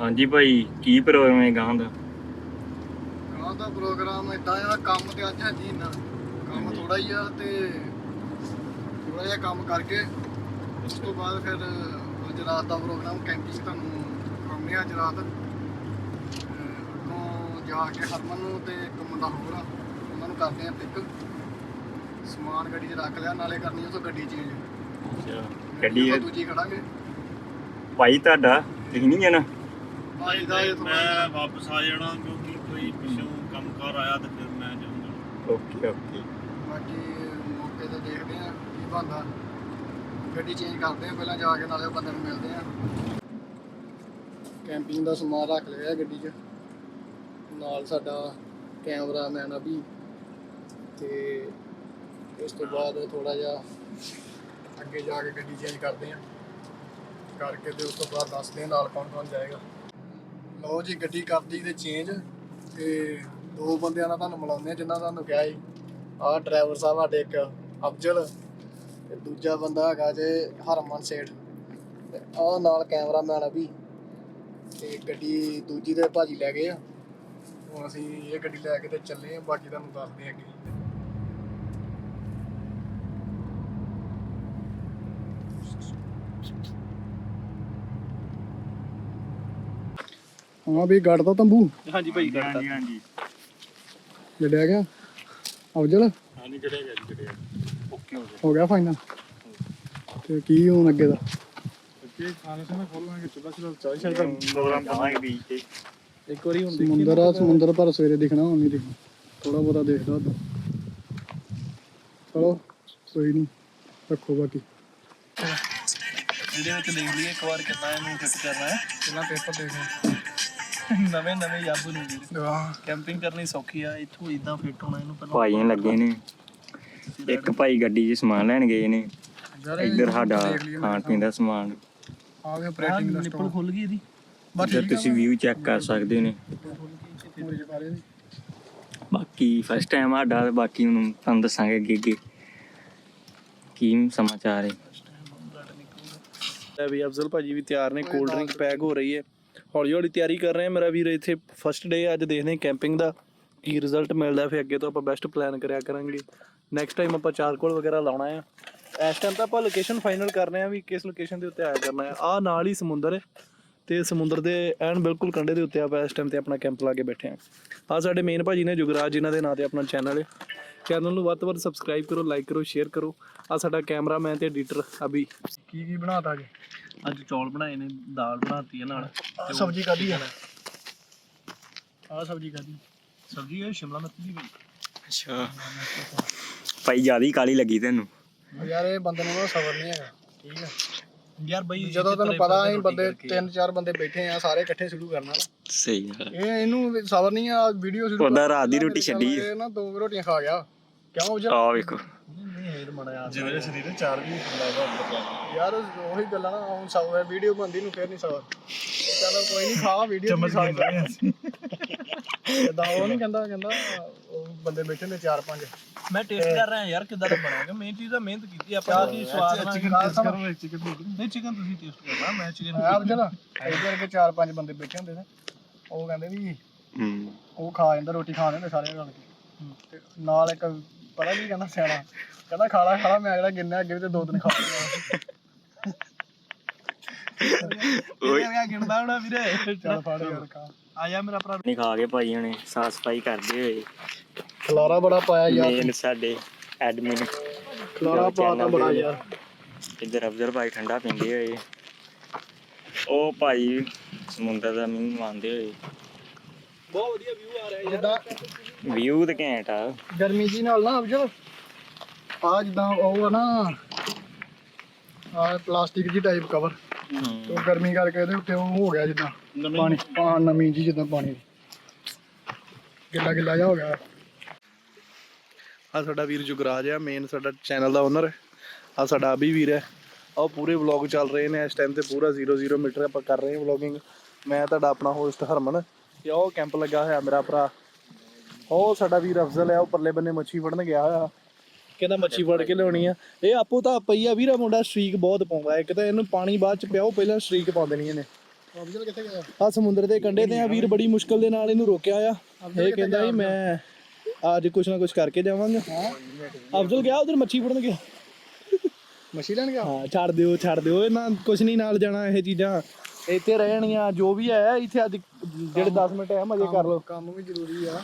ਹਾਂਜੀ ਭਾਈ ਕੀ ਪ੍ਰੋਗਰਾਮ ਹੈ ਗਾਂ ਦਾ? ਗਾਂ ਦਾ ਪ੍ਰੋਗਰਾਮ ਇਦਾਂ ਆ ਕੰਮ ਤੇ ਅੱਜ ਹੈ ਨਹੀਂ ਨਾ ਕੰਮ। ਥੋੜਾ ਹੀ ਆ ਤੇ ਥੋੜਾ ਜਿਹਾ ਕੰਮ ਕਰਕੇ ਉਸ ਤੋਂ ਬਾਅਦ ਫਿਰ ਅੱਜ ਰਾਤ ਦਾ ਪ੍ਰੋਗਰਾਮ ਕੈਂਪਿੰਗ ਤੁਹਾਨੂੰ ਕਰਾਉਂਦੇ ਆ ਅੱਜ ਰਾਤ। ਅੱਗੋਂ ਜਾ ਕੇ ਹਰਮਨ ਨੂੰ ਤੇ ਇੱਕ ਮੁੰਡਾ ਹੋਰ ਆ ਉਹਨਾਂ ਨੂੰ ਕਰਦੇ ਆ ਪਿਕ ਸਮਾਨ ਗੱਡੀ 'ਚ ਰੱਖ ਲਿਆ ਨਾਲੇ ਕਰਨੀ ਉਸ ਗੱਡੀ ਚੇਂਜ ਅੱਛਾ ਗੱਡੀ ਦੂਜੀ ਖੜਾਂਗੇ। ਭਾਈ ਤੁਹਾਡਾ ਤੁਸੀਂ ਨਹੀਂ ਜਾਣਾ? ਦਾ ਇਹ ਮੈਂ ਵਾਪਸ ਆ ਜਾਣਾ ਕਿਉਂਕਿ ਕੋਈ ਪਿੱਛੋਂ ਕੰਮ ਕਾਰ ਆਇਆ ਤੇ ਫਿਰ ਮੈਂ ਜਾਊਂਗਾ। Okay okay. ਬਾਕੀ ਮੌਕੇ ਤੇ ਦੇਖਦੇ ਆ ਕੀ ਬਣਦਾ। ਗੱਡੀ ਚੇਂਜ ਕਰਦੇ ਆ ਪਹਿਲਾਂ ਜਾ ਕੇ ਨਾਲੇ ਉਹ ਬੰਦੇ ਨੂੰ ਮਿਲਦੇ ਆ ਕੈਂਪਿੰਗ ਦਾ ਸਮਾਨ ਰੱਖ ਲਿਆ ਗੱਡੀ 'ਚ। ਨਾਲ ਸਾਡਾ ਕੈਮਰਾਮੈਨ ਆ ਵੀ। ਤੇ ਇਸ ਤੋਂ ਬਾਅਦ ਥੋੜਾ ਜਿਹਾ ਅੱਗੇ ਜਾ ਕੇ ਗੱਡੀ ਚੇਂਜ ਕਰਦੇ ਆ ਕਰਕੇ ਤੇ ਉਸ ਤੋਂ ਬਾਅਦ ਦੱਸਦੇ ਆ ਨਾਲ ਕੌਣ ਕੌਣ ਜਾਏਗਾ। ਲਓ ਜੀ, ਗੱਡੀ ਕਰਦੀ ਤੇ ਚੇਂਜ ਤੇ ਦੋ ਬੰਦਿਆਂ ਨਾਲ ਤੁਹਾਨੂੰ ਮਿਲਾਉਂਦੇ ਆ ਜਿਨ੍ਹਾਂ ਦਾ ਤੁਹਾਨੂੰ ਕਿਹਾ ਸੀ। ਆਹ ਡਰਾਈਵਰ ਸਾਹਿਬ ਸਾਡੇ ਇੱਕ, ਅਫਜ਼ਲ ਤੇ ਦੂਜਾ ਬੰਦਾ ਹੈਗਾ ਜੇ ਹਰਮਨ ਸੇਠ। ਤੇ ਆਹ ਨਾਲ ਕੈਮਰਾਮੈਨ ਅਭੀ ਵੀ। ਤੇ ਗੱਡੀ ਦੂਜੀ ਦੇ ਭਾਜੀ ਲੈ ਗਏ ਆ। ਹੁਣ ਅਸੀਂ ਇਹ ਗੱਡੀ ਲੈ ਕੇ ਤੇ ਚੱਲੇ ਆ, ਬਾਕੀ ਤੁਹਾਨੂੰ ਦੱਸਦੇ ਆ ਅੱਗੇ। ਹਾਂ ਵੀ ਗੱਡ ਦਾ ਤੰਬੂ। ਹਾਂਜੀ ਭਾਈ ਹਾਂਜੀ ਹਾਂਜੀ। ਜੜਿਆ ਗਿਆ ਅਫਜ਼ਲ ਹਾਂਜੀ ਚੜਿਆ ਗਿਆ ਜੀ ਚੜਿਆ ਓਕੇ ਹੋ ਗਿਆ। ਹੋ ਗਿਆ ਫਾਈਨਲ ਤੇ ਕੀ ਹੋਣ ਅੱਗੇ ਦਾ? ਅੱਗੇ ਖਾਣੇ ਸਾਨਾ ਖੋਲਾਂਗੇ ਚੁੱਲਾ ਚੁੱਲਾ ਚਾਹ ਪ੍ਰੋਗਰਾਮ ਕਰਾਂਗੇ ਵੀ ਤੇ ਇੱਕ ਵਾਰੀ ਹੁਣ ਸਮੁੰਦਰ ਆ ਸਮੁੰਦਰ ਪਰ ਸਵੇਰੇ ਦਿਖਣਾ ਹੁਣ ਨਹੀਂ ਦਿਖਣਾ। ਥੋੜਾ ਬਹੁਤਾ ਦੇਖਦਾ ਉਦੋਂ ਚਲੋ ਕੋਈ ਨਹੀਂ ਰੱਖੋ ਬਾਕੀ। ਇਹਦੇ ਵਿੱਚ ਦੇਖ ਲਈਏ ਇੱਕ ਵਾਰ ਕਿੰਨਾ ਇਹਨੂੰ ਫਿੱਟ ਕਰਨਾ ਹੈ। ਪਹਿਲਾਂ ਪੇਪਰ ਦੇਖੋ ਨਵੇਂ ਨਵੇਂ ਯਾਬੂ ਨੂੰ ਵਾਹ। ਕੈਂਪਿੰਗ ਕਰਨੀ ਸੌਖੀ ਆ ਇੱਥੋਂ ਇਦਾਂ ਫਿੱਟ ਹੋਣਾ ਇਹਨੂੰ ਪਹਿਲਾਂ। ਭਾਈਆਂ ਲੱਗੇ ਨੇ। ਇੱਕ ਭਾਈ ਗੱਡੀ 'ਚ ਸਮਾਨ ਲੈਣ ਗਏ ਨੇ। ਇੱਧਰ ਸਾਡਾ ਖਾਣ ਪੀਣ ਦਾ ਸਮਾਨ। ਆ ਗਿਆ ਆਪਰੇਟਿੰਗ ਦਾ ਨਿੱਪਲ ਖੁੱਲ ਗਈ ਇਹਦੀ। ਇੱਧਰ ਤੁਸੀਂ ਵਿਊ ਚੈੱਕ ਕਰ ਸਕਦੇ ਨੇ। ਬਾਕੀ ਫਸਟ ਟਾਈਮ ਸਾਡਾ ਤੇ ਬਾਕੀ ਹੁਣ ਤੁਹਾਨੂੰ ਦੱਸਾਂਗੇ ਅੱਗੇ ਅੱਗੇ। ਕੀ ਸਮਾਚਾਰ ਹੈ? ਲੈ ਵੀ ਅਫਜ਼ਲ ਭਾਜੀ ਵੀ ਤਿਆਰ ਨੇ ਕੋਲਡ ਡਰਿੰਕ ਪੈਕ ਹੋ ਰਹੀ ਹੈ। ਹੌਲੀ ਹੌਲੀ ਤਿਆਰੀ ਕਰ ਰਹੇ ਆ ਮੇਰਾ ਵੀਰ ਇੱਥੇ ਫਸਟ ਡੇ ਅੱਜ ਦੇਖਦੇ ਕੈਂਪਿੰਗ ਦਾ ਕੀ ਰਿਜ਼ਲਟ ਮਿਲਦਾ। ਫਿਰ ਅੱਗੇ ਤੋਂ ਆਪਾਂ ਬੈਸਟ ਪਲਾਨ ਕਰਿਆ ਕਰਾਂਗੇ। ਨੈਕਸਟ ਟਾਈਮ ਆਪਾਂ ਚਾਰਕੋਲ ਵਗੈਰਾ ਲਾਉਣਾ ਆ। ਇਸ ਟਾਈਮ ਤਾਂ ਆਪਾਂ ਲੋਕੇਸ਼ਨ ਫਾਈਨਲ ਕਰ ਰਹੇ ਆ ਵੀ ਕਿਸ ਲੋਕੇਸ਼ਨ ਦੇ ਉੱਤੇ ਆਇਆ ਕਰਨਾ ਹੈ ਆ ਨਾਲ ਹੀ ਸਮੁੰਦਰ ਹੈ। ਤੇ ਸਮੁੰਦਰ ਦੇ ਐਨ ਬਿਲਕੁਲ ਕੰਢੇ ਦੇ ਉੱਤੇ ਆਪਾਂ ਇਸ ਟਾਈਮ ਤੇ ਆਪਣਾ ਕੈਂਪ ਲਾ ਕੇ ਬੈਠੇ ਆ ਆ ਸਾਡੇ ਮੇਨ ਭਾਜੀ ਨੇ ਜੁਗਰਾਜ ਜਿਨ੍ਹਾਂ ਦੇ ਨਾਂ ਤੇ ਆਪਣਾ ਚੈਨਲ ਹੈ। ਚੈਨਲ ਨੂੰ ਵੱਧ ਤੋਂ ਵੱਧ ਸਬਸਕ੍ਰਾਈਬ ਕਰੋ ਲਾਈਕ ਕਰੋ ਸ਼ੇਅਰ ਕਰੋ। ਆ ਸਾਡਾ ਕੈਮਰਾਮੈਨ ਤੇ ਐਡੀਟਰ ਅਭੀ। ਕੀ ਕੀ ਬਣਾਤਾ ਜੀ ਅੱਜ ਚੌਲ ਬਣਾਏ ਨੇ ਦਾਲ ਬਣਾਤੀ ਹੈ ਨਾਲ। ਸਬਜ਼ੀ ਕਾਦੀ ਆ? ਆ ਸਬਜ਼ੀ ਕਾਦੀ ਸਬਜ਼ੀ ਇਹ ਸ਼ਿਮਲਾ ਮਿਰਚ ਦੀ ਬਈ ਅੱਛਾ। ਭਾਈ ਜ਼ਿਆਦਾ ਹੀ ਕਾਲੀ ਲੱਗੀ ਤੈਨੂੰ। ਯਾਰ ਇਹ ਬੰਦੇ ਨੂੰ ਨਾ ਸਬਰ ਨਹੀਂ ਹੈਗਾ। ਠੀਕ ਹੈ ਯਾਰ ਬਈ ਜਦੋਂ ਤੈਨੂੰ ਪਤਾ ਹੈ ਬੰਦੇ ਤਿੰਨ ਚਾਰ ਬੰਦੇ ਬੈਠੇ ਆ ਸਾਰੇ ਇਕੱਠੇ ਸ਼ੁਰੂ ਕਰਨਾ ਸਹੀ ਗੱਲ ਇਹ ਇਹਨੂੰ ਸਬਰ ਨਹੀਂ ਆ ਵੀਡੀਓ ਸ਼ੁਰੂ ਉਹਦਾ ਰਾਤ ਦੀ ਰੋਟੀ ਛੱਡੀ। ਇਹ ਨਾ ਦੋ ਰੋਟੀਆਂ ਖਾ ਗਿਆ। ਕਿਉਂ ਉਜਰ ਆ ਵੇਖੋ। ਨਹੀਂ ਹੈ ਮੜਾ ਜਿਵੇਂ ਸਰੀਰ ਚਾਰ ਵੀ ਲੱਗਦਾ ਯਾਰ ਉਹੀ ਗੱਲਾਂ ਨਾ ਹੁਣ ਸਭ ਵੀਡੀਓ ਬਣਦੀ ਨੂੰ ਫੇਰ ਨਹੀਂ ਸਬਰ। ਚਲੋ ਕੋਈ ਨਹੀਂ ਖਾ ਵੀਡੀਓ ਚ ਖਾ ਇਦਾਂ ਉਹ ਨਹੀਂ ਕਹਿੰਦਾ ਕਹਿੰਦਾ ਉਹ ਬੰਦੇ ਬੈਠੇ ਨੇ ਚਾਰ ਪੰਜ। ਮੈਂ ਟੇਸਟ ਕਰ ਰਿਹਾ ਯਾਰ ਕਿਦਾਂ ਦਾ ਬਣਾਓਗੇ ਮੇਨ ਚੀਜ਼ ਦਾ ਮਿਹਨਤ ਕੀਤੀ ਆਪਾਂ ਕੀ ਸਵਾਦ ਨਾਲ ਚਿਕਨ ਟੇਸਟ ਕਰੋ ਨਹੀਂ ਚਿਕਨ ਤੁਸੀਂ ਟੇਸਟ ਕਰਨਾ ਮੈਂ ਚਿਕਨ ਆਪ ਚਲਾ ਇਧਰ ਕੇ ਚਾਰ ਪੰਜ ਬੰਦੇ ਬੈਠੇ ਹੁੰਦੇ ਨੇ ਉਹ ਕਹਿੰਦੇ ਵੀ ਹੂੰ। ਉਹ ਖਾ ਜਾਂਦਾ ਰੋਟੀ ਖਾਣ ਹੁੰਦੇ ਸਾਰੇ ਰਲ ਕੇ। ਤੇ ਨਾਲ ਇੱਕ ਪਤਾ ਕੀ ਕਹਿੰਦਾ ਸਿਆਣਾ? ਕਹਿੰਦਾ ਖਾਲਾ ਖਾਲਾ ਮੈਂ ਅਗਲਾ ਗਿਣਿਆ ਅੱਗੇ ਵੀ ਤੇ ਦੋ ਦਿਨ ਖਾ ਲਿਆ ਗਿਣਦਾ ਹੋਣਾ ਵੀਰੇ। ਚੱਲ ਫੜ ਯਾਰ ਖਾ। ਆ ਜਾ ਮੇਰਾ ਭਰਾ। ਨਹੀਂ ਖਾ ਕੇ ਭਾਈ ਹੁਣੇ ਸਾਫ਼ ਸਫ਼ਾਈ ਕਰਦੇ ਹੋਏ। ਖਲਾਰਾ ਬੜਾ ਪਾਇਆ ਯਾਰ। ਮੇਨ ਸਾਡੇ ਐਡਮਿਨ ਖਲਾਰਾ ਪਾਤਾ ਬੜਾ ਯਾਰ। ਇੱਧਰ ਅਫਜ਼ਲ ਭਾਈ ਠੰਡਾ ਪੀਂਦੇ ਹੋਏ। ਉਹ ਭਾਈ ਸਮੁੰਦਰ ਦਾ ਮੀਂਹ ਮੰਨਦੇ ਹੋਏ। ਬਹੁਤ ਵਧੀਆ ਵਿਊ ਆ ਰਿਹਾ ਜਿੱਦਾਂ ਵਿਊ ਤੇ ਘੈਂਟ ਆ। ਗਰਮੀ ਜੀ ਨਾਲ ਨਾ ਅਬਜੋ ਆ ਜਿੱਦਾਂ ਉਹ ਆ ਨਾ ਆ ਪਲਾਸਟਿਕ ਜੀ ਟਾਈਪ ਕਵਰ ਤੇ ਉਹ ਗਰਮੀ ਕਰਕੇ ਇਹਦੇ ਉੱਤੇ ਉਹ ਹੋ ਗਿਆ ਜਿੱਦਾਂ ਪਾਣੀ ਪਾ ਨਮੀ ਜੀ ਜਿੱਦਾਂ ਪਾਣੀ। ਗਿੱਲਾ ਗਿੱਲਾ ਜਿਹਾ ਹੋ ਗਿਆ। ਆ ਸਾਡਾ ਵੀਰ ਜੁਗਰਾਜ ਆ ਮੇਨ ਸਾਡਾ ਚੈਨਲ ਦਾ ਓਨਰ ਆ ਸਾਡਾ ਅਭੀ ਵੀਰ ਹੈ ਆਹ ਪੂਰੇ ਵਲੌਗ ਚੱਲ ਰਹੇ ਨੇ ਇਸ ਟਾਈਮ ਤੇ ਪੂਰਾ 00 ਮੀਟਰ ਆਪਾਂ ਕਰ ਰਹੇ ਹਾਂ ਵਲੌਗਿੰਗ ਮੈਂ ਤੁਹਾਡਾ ਆਪਣਾ ਹੋਸਟ ਹਰਮਨ ਤੇ ਉਹ ਕੈਂਪ ਲੱਗਾ ਹੋਇਆ ਮੇਰਾ ਭਰਾ। ਉਹ ਸਾਡਾ ਵੀਰ ਅਫਜ਼ਲ ਹੈ ਉਹ ਪਰਲੇ ਬੰਨੇ ਮੱਛੀ ਫੜਨ ਗਿਆ ਹੋਇਆ। ਕਹਿੰਦਾ ਮੱਛੀ ਫੜ ਕੇ ਲਿਆਉਣੀ ਆ। ਇਹ ਆਪੋ ਤਾਂ ਪਈਆ ਵੀਰਾ ਮੁੰਡਾ ਸਟ੍ਰੀਕ ਬਹੁਤ ਪਾਉਂਦਾ ਇੱਕ ਤਾਂ ਇਹਨੂੰ ਪਾਣੀ ਬਾਅਦ ਚ ਪਿਆਓ ਪਹਿਲਾਂ ਸਟ੍ਰੀਕ ਪਾ ਦੇਣੀ ਇਹਨੇ। ਕਿੱਥੇ ਗਿਆ ਆ ਸਮੁੰਦਰ ਦੇ ਕੰਢੇ ਤੇ ਆ ਵੀਰ ਬੜੀ ਮੁਸ਼ਕਲ ਦੇ ਨਾਲ ਇਹਨੂੰ ਰੋਕਿਆ ਆ। ਇਹ ਕਹਿੰਦਾ ਸੀ ਮੈਂ ਅੱਜ ਕੁਛ ਨਾ ਕੁਛ ਕਰਕੇ ਜਾਵਾਂਗਾ। ਅਫਜ਼ਲ ਗਿਆ ਉਧਰ ਮੱਛੀ ਫੜਨ ਗਿਆ। ਮੱਛੀ ਲੈਣ ਗਿਆ? ਹਾਂ ਛੱਡ ਦਿਓ ਛੱਡ ਦਿਓ। ਇਹਨਾਂ ਕੁਛ ਨਹੀਂ ਨਾਲ ਜਾਣਾ ਇਹ ਚੀਜ਼ਾਂ। ਇੱਥੇ ਰਹਿਣਗੀਆਂ ਜੋ ਵੀ ਹੈ ਇੱਥੇ ਅੱਜ ਜਿਹੜੇ 10 ਮਿੰਟ ਹੈ ਮਜ਼ੇ ਕਰ ਲਓ। ਕੰਮ ਵੀ ਜ਼ਰੂਰੀ ਆ।